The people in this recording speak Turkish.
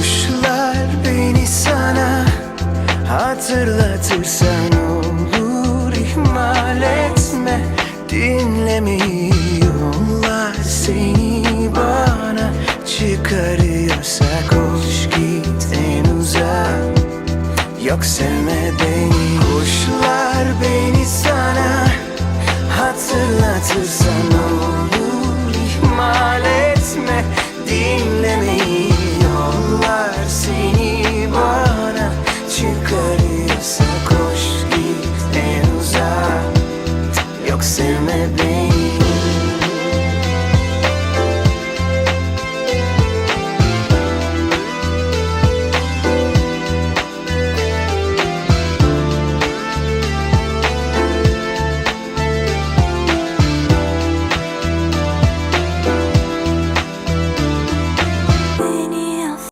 Kuşlar beni sana. Hatırlatırsan olur ihmal etme. Dinlemiyorlar seni bana. Çıkarıyorsa koş git en uzak. Yok sevme beni. Kuşlar beni sana. Hatırlatırsan olur ihmal etme. Dinlemeyi Proximity.